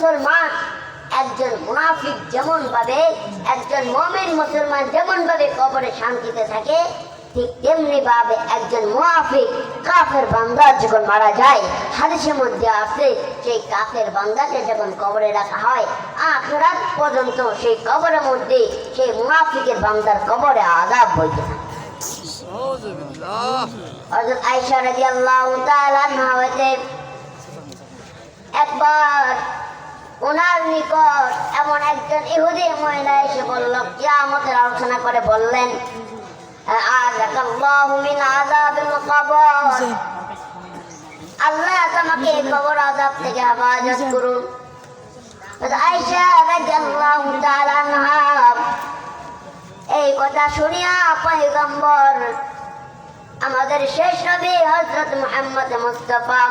মুসলমান একজন মুনাফিক যেমন ভাবে একজন মমিন মুসলমান যেমন ভাবে কবরে শান্তিতে থাকে, ঠিক তেমনি ভাবে একজন মুনাফিক কাফের বান্দা যখন মারা যায়, হাদিসের মধ্যে আছে, সেই কাফের বান্দাকে যখন কবরে রাখা হয়, আখরাত পর্যন্ত সেই কবরের মধ্যে সেই মুনাফিকের বান্দার কবরে আদাব বইতে থাকে। একবার ওনার নিকট এমন একজন ইহুদি মহিলা এসে বলল কিয়ামতের আলোচনা করে বললেন আল্লাহ তোমাকে কবর আযাব থেকে হেফাজত করুন। এই কথা শুনিয়া পয়গম্বর আমাদের শেষ নবী হযরত মুহাম্মদ মুস্তাফা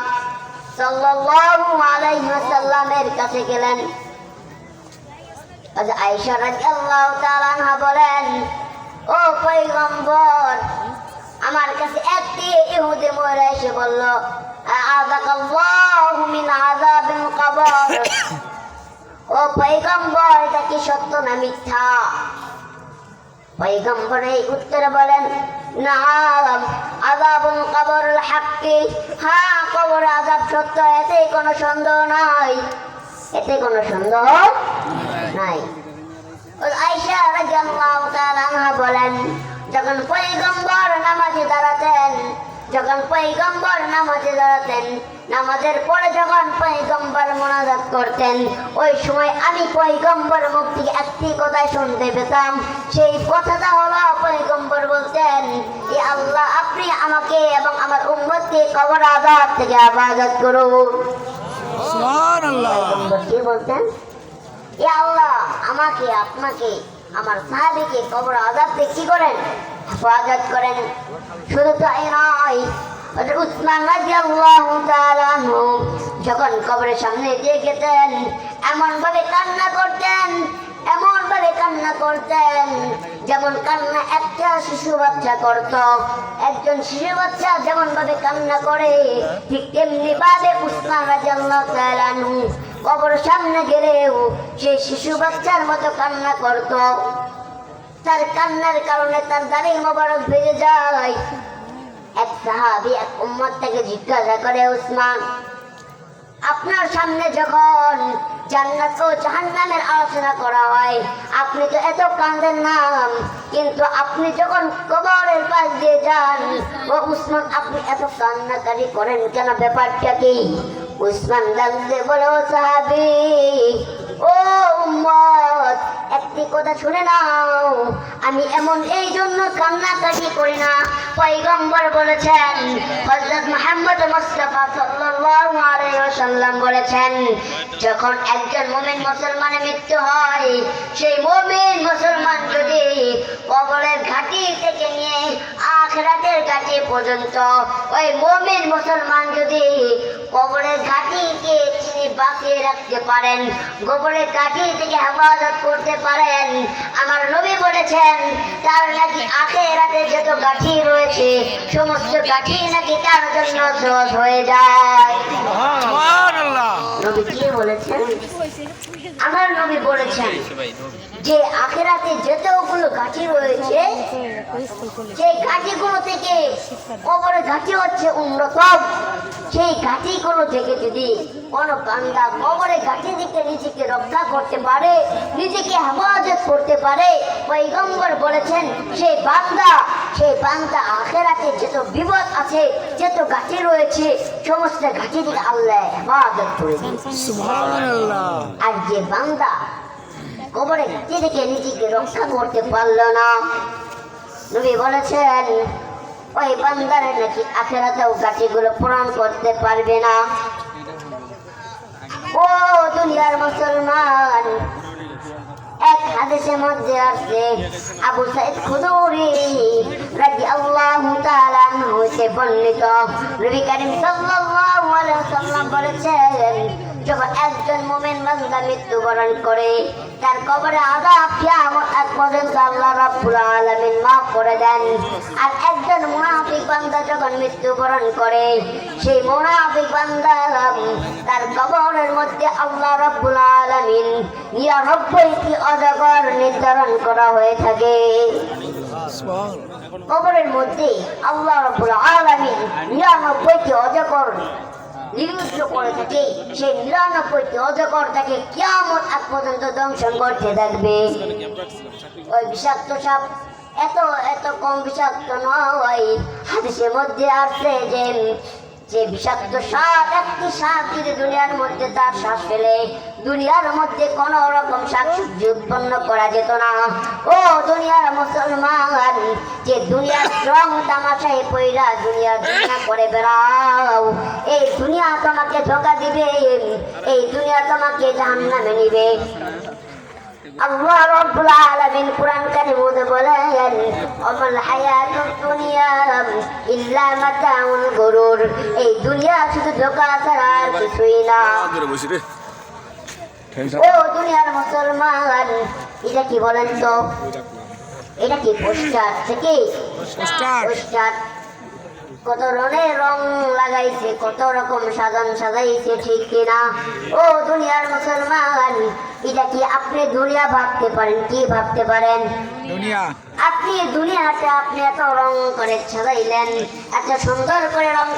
সাল্লাল্লাহু আমার কাছে একটি ইহুদি মহিলা এসে বলল, আযাকাল্লাহু মিন এটা কি সত্য না মিথ্যা? পয়গম্বর এই উত্তরে বলেন, নাম আযাবুল কবরুল হাক্কি। হ্যাঁ কবর আজাব সত্য এতে কোনো সন্দেহ নাই। এতে কোনো সন্দেহ নাই। আইসা রাদিয়াল্লাহু তাআলা বলেন, যখন পয়গম্বর নামাজে দাঁড়াতেন যখন পয়গম্বর নামাজে দাঁড়াতেন নামাজের পরে যখন পয়গম্বর মোনাজাত করতেন ওই সময় আমি পয়গম্বর মুখ থেকে একটি কথাই শুনতে পেতাম। সেই কথাটা হলো পয়গম্বর বলতেন এ আল্লাহ আপনি আমাকে এবং আমার উম্মতকে কবর আজাদ থেকে আবাদত করুন কি বলতেন? এ আল্লাহ আমাকে আপনাকে আমার সাহাবিকে কবর আজাদ থেকে কি করেন? হেফাজত করেন। শুধু তাই নয় উসমান রাদিয়াল্লাহু তাআলা যখন কবরের সামনে দিয়ে গেতেন এমন ভাবে কান্না করতেন এমন ভাবে কান্না করতেন যেমন কান্না একটা শিশু বাচ্চা করত। একজন শিশু বাচ্চা যেমন ভাবে কান্না করে, ঠিক তেমনি ভাবে উসমান রাদিয়াল্লাহু তাআলা কবর সামনে গেলেও সেই শিশু বাচ্চার মতো কান্না করত। তার কান্নার কারণে তার দাড়ি মোবারক ভেঙে যায়। এক সাহাবি এক উম্মত থেকে জিজ্ঞাসা করে উসমান আপনার সামনে যখন জান্নাত ও জাহান্নামের আলোচনা করা হয়, আপনি তো এত কান্দেন না, কিন্তু আপনি যখন কবরের পাশ দিয়ে যান, ও উসমান আপনি এত কান্নাকারি করেন কেন? ব্যাপারটা কি? উসমান ডাকতে বলে সাহাবি কথা শুনে নাও। আমি এমন এই জন্য কান্নাকাটি করি না। পয়গম্বর বলেছেন হজরত মাহমুদ মুস্তফা সাল্লাল্লাহু আলাইহি ওয়াসাল্লাম বলেছেন, যখন একজন মুমিন মুসলমানের মৃত্যু হয়, সেই মুমিন মুসলমান যদি কবরের ঘাটি থেকে নিয়ে আখরাতের কাছে পর্যন্ত। ওই মুমিন মুসলমান যদি কবরের ঘাটিকে তিনি বাঁচিয়ে রাখতে পারেন গোবরের কাঠি থেকে হেফাজত করতে পারেন আমার নবী বলেছেন তার নাকি আখেরাতে যত গাঠি রয়েছে সমস্ত গাঠি নাকি তার জন্য সহজ হয়ে যায়। নবী কি বলেছেন? আমার নবী বলেছেন যে আখেরাতে যতগুলো গাঠি রয়েছে সেই ঘাটিগুলো থেকে কবরে ঘাটি হচ্ছে উন্নতম সেই ঘাটিগুলো থেকে যদি কোনো বান্দা কবরে ঘাটি থেকে নিজেকে রক্ষা করতে পারে নিজেকে হেফাজত করতে পারে পৈগম্বর বলেছেন সেই বান্দা সেই বান্দা আখেরাতে যত বিপদ আছে যত ঘাটি রয়েছে সমস্ত ঘাটি থেকে আল্লাহ হেফাজত করে আর যে বান্দা ঘাটি থেকে নিজেকে রক্ষা করতে পারল না। নবী বলেছেন, ওই বান্দার নাকি আখেরাতেও গাঠিগুলো পূরণ করতে পারবে না। ও দুনিয়ার মুসলমান, এক হাদিসের মধ্যে আছে, আবু সাইদ খুদুরি রাদিয়াল্লাহু তাআলা হইতে বর্ণিত। নবী করিম সাল্লাল্লাহু আলাইহি ওয়াসাল্লাম বলেছেন যখন একজন মোমেন বান্দা মৃত্যুবরণ করে, তার কবরে আদাব কিয়ামত এক আল্লাহ রাব্বুল আলামিন মাফ করে দেন। আর একজন মুনাফিক বান্দা যখন মৃত্যুবরণ করে, সেই মুনাফিক বান্দা তার কবরের মধ্যে আল্লাহ রাব্বুল আলামিন নিরানব্বইটি অজগর নির্ধারণ করা হয়ে থাকে। কবরের মধ্যে আল্লাহ রাব্বুল আলামিন নিরানব্বইটি অজগর নিযুক্ত করে থাকে সেই নিরানব্বইটি অজগর তাকে কেমন আগ পর্যন্ত দংশন করতে থাকবে। ওই বিষাক্ত সাপ এত এত কম বিষাক্ত নয়, হাদিসের মধ্যে আসছে যে যে বিষাক্ত সাপ একটি সাপ যদি দুনিয়ার মধ্যে তার শ্বাস ফেলে, দুনিয়ার মধ্যে কোন রকম শাকসবজি উৎপন্ন করা যেত না। ও দুনিয়ার মুসলমান, যে দুনিয়ার রং তামাশায় পইরা দুনিয়ার দুনিয়া করে বেড়াও, এই দুনিয়া তোমাকে ধোকা দিবে, এই দুনিয়া তোমাকে জাহান্নামে নিবে। আল্লাহ রাব্বুল আলামিন কোরআন কারীমে বলেন, অমাল হায়াতুদ দুনিয়া ইল্লা মাতাউল গুরুর। এই দুনিয়া শুধু ধোঁকা ছাড়া আর কিছুই না। রে ও দুনিয়ার মুসলমান এটা কি বলেন তো? এটা কি পোস্টার থেকে? পোস্টার। পোস্টার। কত রঙের রং লাগাইছে কত রকম সাজান সাজাইছে ঠিক কিনা? ও দুনিয়ার মুসলমান এটা কি আপনি দুনিয়া ভাবতে পারেন কি ভাবতে পারেন? দুনিয়া। আপনি দুনিয়াতে আপনি এত রং করে সাজাইলেন এত সুন্দর করে রং